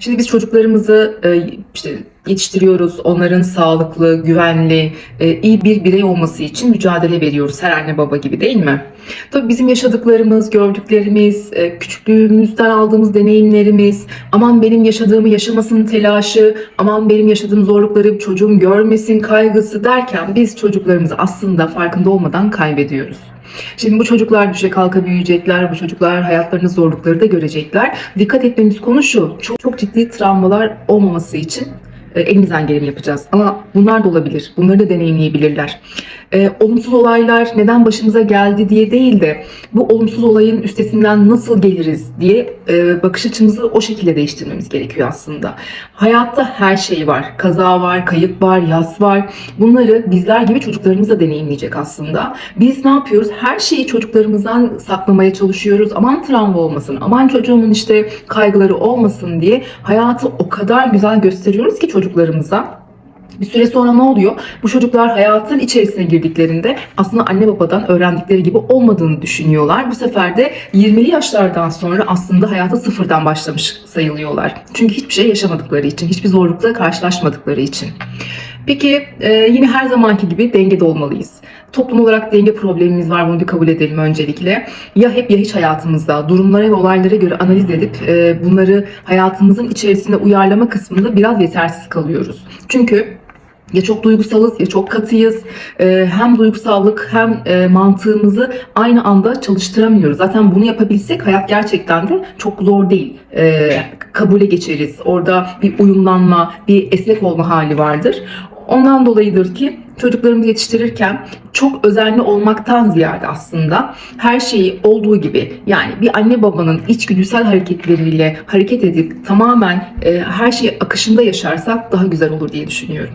Şimdi biz çocuklarımızı e, işte yetiştiriyoruz. Onların sağlıklı, güvenli, e, iyi bir birey olması için mücadele veriyoruz her anne baba gibi değil mi? Tabii bizim yaşadıklarımız, gördüklerimiz, e, küçüklüğümüzden aldığımız deneyimlerimiz, aman benim yaşadığımı yaşamasın telaşı, aman benim yaşadığım zorlukları çocuğum görmesin kaygısı derken biz çocuklarımızı aslında farkında olmadan kaybediyoruz. Şimdi bu çocuklar düşe kalka büyüyecekler, bu çocuklar hayatlarının zorlukları da görecekler. Dikkat etmemiz konu şu, çok, çok ciddi travmalar olmaması için elimizden geleni yapacağız. Ama bunlar da olabilir, bunları da deneyimleyebilirler. E, olumsuz olaylar neden başımıza geldi diye değil de bu olumsuz olayın üstesinden nasıl geliriz diye e, bakış açımızı o şekilde değiştirmemiz gerekiyor aslında. Hayatta her şey var. Kaza var, kayıp var, yas var. Bunları bizler gibi çocuklarımız da deneyimleyecek aslında. Biz ne yapıyoruz? Her şeyi çocuklarımızdan saklamaya çalışıyoruz. Aman travma olmasın, aman çocuğumun işte kaygıları olmasın diye hayatı o kadar güzel gösteriyoruz ki çocuklarımıza. Bir süre sonra ne oluyor? Bu çocuklar hayatın içerisine girdiklerinde aslında anne babadan öğrendikleri gibi olmadığını düşünüyorlar. Bu sefer de 20'li yaşlardan sonra aslında hayata sıfırdan başlamış sayılıyorlar. Çünkü hiçbir şey yaşamadıkları için, hiçbir zorlukla karşılaşmadıkları için. Peki e, yine her zamanki gibi dengede olmalıyız. Toplum olarak denge problemimiz var bunu bir kabul edelim öncelikle. Ya hep ya hiç hayatımızda durumlara ve olaylara göre analiz edip e, bunları hayatımızın içerisinde uyarlama kısmında biraz yetersiz kalıyoruz. Çünkü ya çok duygusalız ya çok katıyız. Ee, hem duygusallık hem e, mantığımızı aynı anda çalıştıramıyoruz. Zaten bunu yapabilsek hayat gerçekten de çok zor değil. Ee, kabule geçeriz. Orada bir uyumlanma, bir esnek olma hali vardır. Ondan dolayıdır ki çocuklarımızı yetiştirirken çok özenli olmaktan ziyade aslında her şeyi olduğu gibi yani bir anne babanın içgüdüsel hareketleriyle hareket edip tamamen e, her şeyi akışında yaşarsak daha güzel olur diye düşünüyorum.